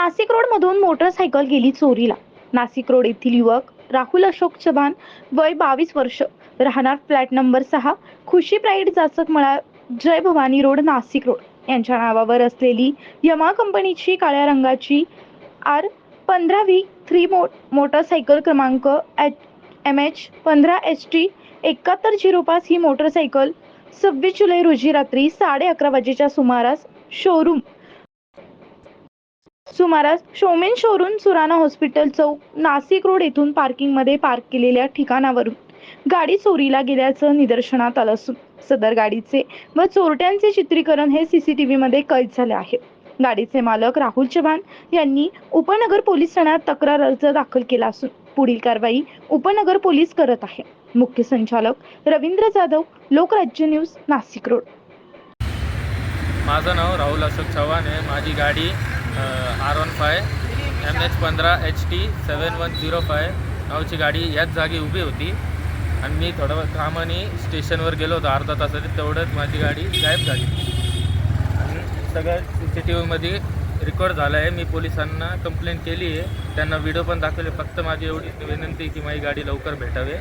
Nashik रोडमधून motorcycle गेली चोरीला. Nashik road येथील युवक राहुल अशोक चव्हाण वय बावीस वर्ष राहणार फ्लॅट नंबर सहा खुशी प्राईड जाचक मळा जय भवानी रोड नाशिक रोड. यांच्या नावावर असलेली यमा कंपनीची काळ्या रंगाची आर पंधरा व्ही थ्री मो मोटरसायकल क्रमांक एच एम एच पंधरा एच टी एकाहत्तर झिरो पाच ही मोटरसायकल सव्वीस जुलै रोजी रात्री साडे अकरा वाजेच्या सुमारास शोरूम सुमारास शोमेन शोरूम सुराणा हॉस्पिटल चौक नाशिक रोड येथून पार्किंगमध्ये पार्क केलेल्या ठिकाणावरून गाडी चोरीला गेल्याचं निदर्शनात आलं असून सदर गाडीचे व चोरट्यांचे चित्रीकरण हे सीसीटीव्ही मध्ये कैद झाले आहे. गाडीचे मालक राहुल चव्हाण यांनी उपनगर पोलीस ठाण्यात तक्रार अर्ज दाखल केला असून पुढील कारवाई उपनगर पोलीस करत आहे. मुख्य संचालक रवींद्र जाधव लोकराज्य न्यूज नाशिक रोड. माझं नाव राहुल अशोक चव्हाण आहे. माझी गाडी R one five M H पंधरा H T seven one zero five नावची गाडी याच जागी उभी होती. आणि मी थोडं कामाने स्टेशनवर गेलो होतो अर्धा तासात तेवढंच माझी गाडी गायब झाली. आणि सगळं सी सी टी व्हीमध्ये रेकॉर्ड झालं आहे मी पोलिसांना कंप्लेंट केली आहे त्यांना व्हिडिओ पण दाखवले. फक्त माझी एवढी विनंती की माझी गाडी लवकर भेटावे.